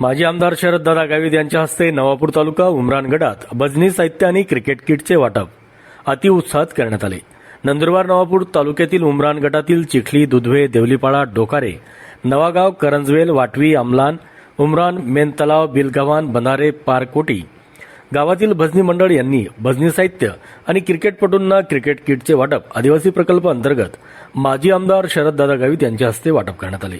माजी आमदार शरददादा गावित यांच्या हस्ते नवापूर तालुका उमरानगडात भजनी साहित्य आणि क्रिकेट किटचे वाटप. अतिउत्साहात करण्यात आले. नंदुरबार नवापूर तालुक्यातील उमरान गटातील चिखली दुधवे देवलीपाडा डोकारे नवागाव करंजवेल वाटवी अमलान उमरान मेन तलाव बिलगव्हाण बंधारे पारकोटी गावातील भजनी मंडळ यांनी भजनी साहित्य आणि क्रिकेटपटूंना क्रिकेट किटचे वाटप आदिवासी प्रकल्प अंतर्गत माजी आमदार शरददादा गावित यांच्या हस्ते वाटप करण्यात आले.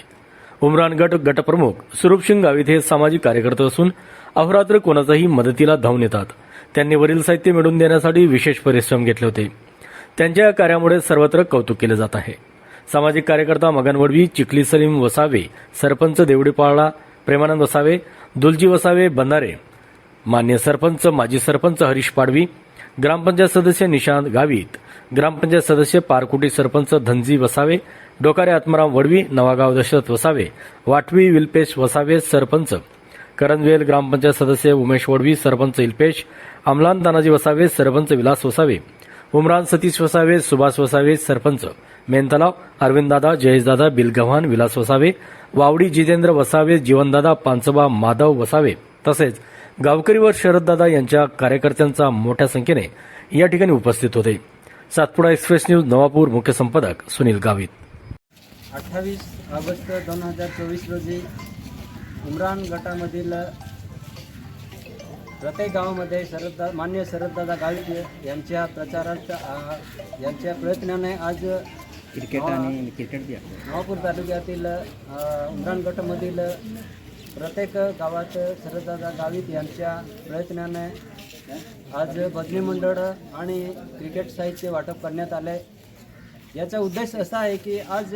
उमरान गट गटप्रमुख सुरूपसिंग शिंगाव हे सामाजिक कार्यकर्ते असून अहोरात्र कोणाचाही मदतीला धावून येतात. त्यांनी वरील साहित्य मिळवून देण्यासाठी विशेष परिश्रम घेतले होते. त्यांच्या या कार्यामुळे सर्वत्र कौतुक केले जात आहे. सामाजिक कार्यकर्ता मगन वडवी चिखली सलीम वसावे सरपंच देवडीपाळा प्रेमानंद वसावे दुलजी वसावे बंधारे मान्य सरपंच माजी सरपंच हरीश पाडवी ग्रामपंचायत सदस्य निशांत गावित ग्रामपंचायत सदस्य पारकुटी सरपंच धनजी वसावे डोकारे आत्माराम वडवी नवागाव दशरथ वसावे वाटवी विल्पेश वसावे सरपंच. करंजवेल ग्रामपंचायत सदस्य उमेश वडवी सरपंच इल्पेश. अमलान तानाजी वसावे सरपंच विलास वसावे. उमरान सतीश वसावे सुभाष वसावे सरपंच. मेनतलाव अरविंददादा जयेशदादा बिलगव्हाण विलास वसावे. वावडी जितेंद्र वसावे जीवनदादा पांचबा माधव वसावे. तसेच गावकरी व शरददादा यांच्या कार्यकर्त्यांचा मोठ्या संख्येने या ठिकाणी उपस्थित होते. सातपुडा एक्सप्रेस न्यूज नवापूर मुख्य संपादक सुनील गावित. अठ्ठावीस ऑगस्ट दोन हजार चोवीस रोजी उमरान गटामधील प्रत्येक गावामध्ये शरददा मान्य शरददादा गावित यांच्या प्रचारात आ, यांच्या प्रयत्नाने आज क्रिकेट आणि क्रिकेट नवापूर तालुक्यातील उमरान गटामधील प्रत्येक गावात शरददादा गावित यांच्या प्रयत्नाने आज भजनी मंडळ आणि क्रिकेट साहित्य वाटप करण्यात आले याचा उद्देश असा आहे की आज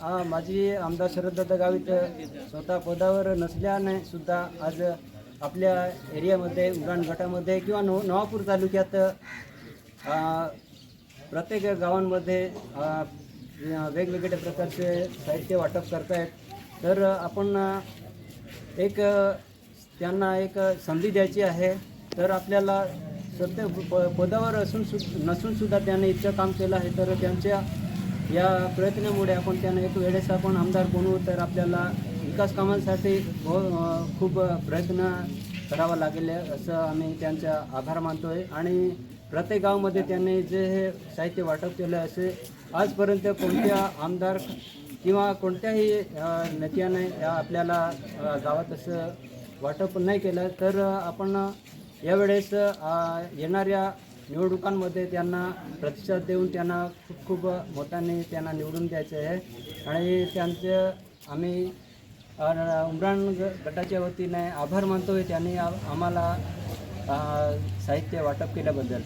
माझी माजी आमदार शरददत्त गावित स्वतः पदावर नसल्याने सुद्धा आज आपल्या एरियामध्ये उडाण गटामध्ये किंवा नव नवापूर तालुक्यात प्रत्येक गावांमध्ये वेगवेगळ्या प्रकारचे साहित्य वाटप करतायत. तर आपण एक त्यांना एक संधी द्यायची आहे. तर आपल्याला सत्य प पदावर असून सु नसूनसुद्धा त्यांनी त्याने इतकं काम केलं आहे. तर त्यांच्या या प्रयत्नामुळे आपण त्यांना एक वेळेस आपण आमदार बनवू तर आपल्याला विकास कामांसाठी ब- खूप प्रयत्न करावा लागेल असं आम्ही त्यांचा आभार मानतो आहे आणि प्रत्येक गावामध्ये त्यांनी जे हे साहित्य वाटप केलं असे आजपर्यंत कोणत्या आमदार किंवा कोणत्याही नेत्याने या आपल्याला गावात असं वाटप नाही केलं तर आपण यावेळेस येणाऱ्या निवडणुकांमध्ये त्यांना प्रतिसाद देऊन त्यांना खूप खूप मोठ्याने त्यांना निवडून द्यायचं आहे. आणि त्यांचं आम्ही अ, उमरान ग- गटाच्या वतीने आभार मानतोय. त्यांनी आम्हाला साहित्य वाटप केल्याबद्दल.